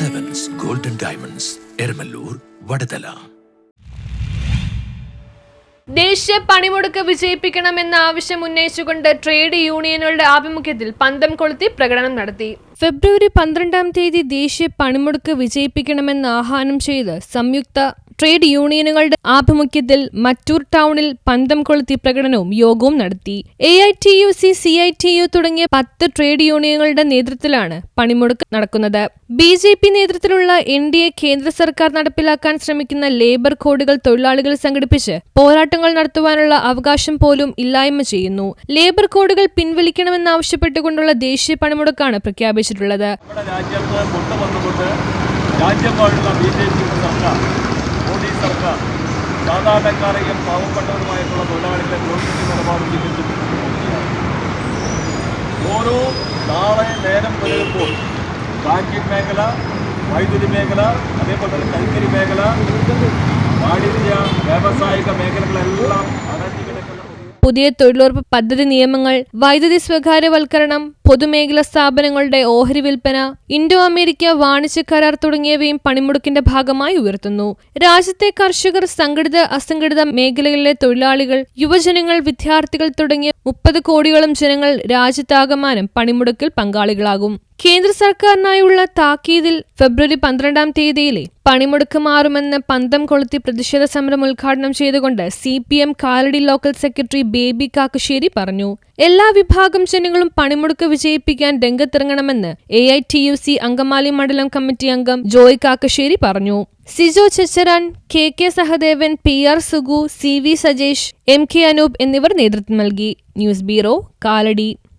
Golden diamonds Eramallur Vadathala ദേശീയ പണിമുടക്ക് വിജയിപ്പിക്കണമെന്ന ആവശ്യം ഉന്നയിച്ചുകൊണ്ട് ട്രേഡ് യൂണിയനുകളുടെ ആഭിമുഖ്യത്തിൽ പന്തം കൊളുത്തി പ്രകടനം നടത്തി. ഫെബ്രുവരി പന്ത്രണ്ടാം തീയതി ദേശീയ പണിമുടക്ക് വിജയിപ്പിക്കണമെന്ന് ആഹ്വാനം ചെയ്ത് സംയുക്ത ട്രേഡ് യൂണിയനുകളുടെ ആഭിമുഖ്യത്തിൽ മറ്റൂർ ടൗണിൽ പന്തം കൊളുത്തി പ്രകടനവും യോഗവും നടത്തി. A I T U C C I T U തുടങ്ങിയ പത്ത് ട്രേഡ് യൂണിയനുകളുടെ നേതൃത്വത്തിലാണ് പണിമുടക്ക് നടക്കുന്നത്. ബി ജെ പി നേതൃത്വത്തിലുള്ള എൻ ഡി എ കേന്ദ്ര സർക്കാർ നടപ്പിലാക്കാൻ ശ്രമിക്കുന്ന ലേബർ കോഡുകൾ തൊഴിലാളികൾ സംഘടിപ്പിച്ച് പോരാട്ടങ്ങൾ നടത്തുവാനുള്ള അവകാശം പോലും ഇല്ലായ്മ ചെയ്യുന്നു. ലേബർ കോഡുകൾ പിൻവലിക്കണമെന്നാവശ്യപ്പെട്ടുകൊണ്ടുള്ള ദേശീയ പണിമുടക്കാണ് പ്രഖ്യാപിച്ചിട്ടുള്ളത്. ബി ജെ പി സർക്കാർ മോദി സർക്കാർ സാധാരണക്കാരെയും പാവപ്പെട്ടവരുമായിട്ടുള്ള തൊഴിലാളികളെ പ്രോത്സാഹിക്കുന്ന നിലപാട് സ്വീകരിച്ചിരിക്കുകയാണ് ഓരോ നാളെ നേരം പുലരുമ്പോൾ ബാങ്കിങ് മേഖല വൈദ്യുതി മേഖല അതേപോലെ തന്നെ കൽക്കരി മേഖല വാണിജ്യ വ്യാവസായിക ഒരു പുതിയ തൊഴിലുറപ്പ് പദ്ധതി നിയമങ്ങൾ വൈദ്യുതി സ്വകാര്യവൽക്കരണം പൊതുമേഖലാ സ്ഥാപനങ്ങളുടെ ഓഹരി വിൽപ്പന ഇൻഡോ അമേരിക്ക വാണിജ്യ കരാർ തുടങ്ങിയവയും പണിമുടക്കിന്റെ ഭാഗമായി ഉയർത്തുന്നു. രാജ്യത്തെ കർഷകർ സംഘടിത അസംഘടിത മേഖലകളിലെ തൊഴിലാളികൾ യുവജനങ്ങൾ വിദ്യാർത്ഥികൾ തുടങ്ങിയ മുപ്പത് കോടിയോളം ജനങ്ങൾ രാജ്യത്താകമാനം പണിമുടക്കിൽ പങ്കാളികളാകും. കേന്ദ്ര സർക്കാരിനായുള്ള താക്കീതിൽ ഫെബ്രുവരി പന്ത്രണ്ടാം തീയതിയിലെ പണിമുടക്ക് മാറുമെന്ന് പന്തം കൊളുത്തി പ്രതിഷേധ സമരം ഉദ്ഘാടനം ചെയ്തുകൊണ്ട് C P M Kalady local secretary Baby Kakkassery പറഞ്ഞു. എല്ലാ വിഭാഗം ജനങ്ങളും പണിമുടക്ക് വിജയിപ്പിക്കാൻ രംഗത്തിറങ്ങണമെന്ന് A I T U C Angamaly മണ്ഡലം കമ്മിറ്റി അംഗം ജോയ് കാക്കശ്ശേരി പറഞ്ഞു. Sijo Checharan K K Sahadevan P R Sugu C V Sajesh M K Anoop എന്നിവർ നേതൃത്വം നൽകി. News bureau Kalady.